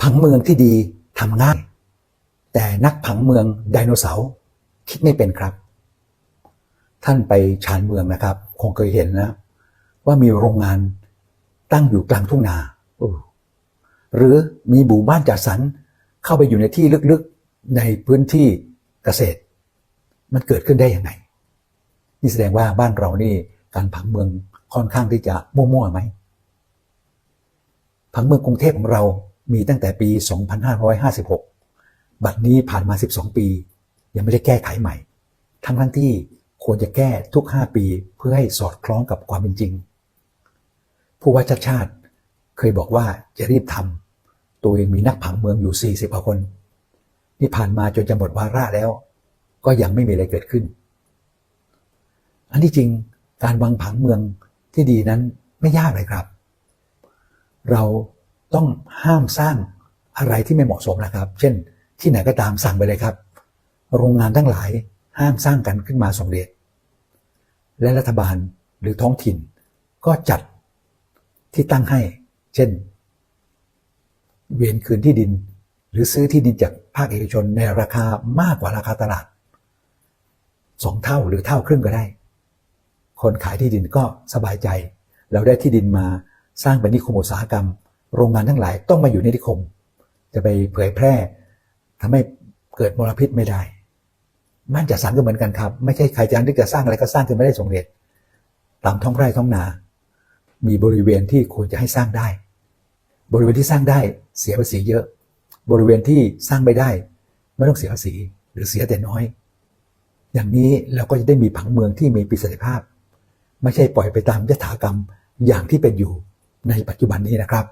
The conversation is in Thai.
ผังเมืองที่ดีทำง่าย แต่นักผังเมืองไดโนเสาร์คิดไม่เป็นครับ ท่านไปชานเมืองนะครับ คงเคยเห็นนะ ว่ามีโรงงานตั้งอยู่กลางทุ่งนาหรือมีหมู่บ้านจัดสรรเข้าไปอยู่ในที่ลึกๆในพื้นที่เกษตร มันเกิดขึ้นได้ยังไง นี่แสดงว่าบ้านเรานี่การผังเมืองค่อนข้างที่จะมั่วๆไหมผังเมืองกรุงเทพของเรา มีตั้งแต่ปี 2556 บัดนี้ผ่านมา 12 ปี ยังไม่ได้แก้ไขใหม่ ทั้งทั้งที่ควรจะแก้ทุก 5 ปีเพื่อให้สอดคล้องกับความเป็นจริง ผู้ว่าชาติชาติเคยบอกว่าจะรีบทำตัวเองมีนักผังเมืองอยู่ 40กว่าคน นี่ผ่านมาจนจะหมดวาระแล้ว ก็ยังไม่มีอะไรเกิดขึ้น อันที่จริงการวางผังเมืองที่ดีนั้นไม่ยากเลยครับ เรา ต้องห้ามสร้างอะไรที่ไม่เหมาะสมนะครับ เช่น ที่ไหนก็ตามสั่งไปเลยครับ โรงงานทั้งหลายห้ามสร้างกันขึ้นมาสมเด็จและรัฐบาลหรือท้องถิ่น ก็จัดที่ตั้งให้ เช่น เวียนคืนที่ดิน หรือซื้อที่ดินจากภาคเอกชนในราคามากกว่าราคาตลาดสองเท่าหรือเท่าครึ่งก็ได้ คนขายที่ดินก็สบายใจ เราได้ที่ดินมาสร้างเป็นนิคมอุตสาหกรรม โรงงานทั้งหลายต้องมาอยู่ในนิคม จะไปเผยแพร่ทำให้เกิดมลพิษไม่ได้ บ้านจัดสรรก็เหมือนกันครับ ไม่ใช่ใครจะนึกจะสร้างอะไรก็สร้างขึ้นไม่ได้สมเร็จตามท้องไร่ท้องนา มีบริเวณที่ควรจะให้สร้างได้ บริเวณที่สร้างได้เสียภาษีเยอะ บริเวณที่สร้างไม่ได้ ไม่ต้องเสียภาษีหรือเสียแต่น้อย อย่างนี้เราก็จะได้มีผังเมืองที่มีประสิทธิภาพ ไม่ใช่ปล่อยไปตามยถากรรมอย่างที่เป็นอยู่ในปัจจุบันนี้นะครับ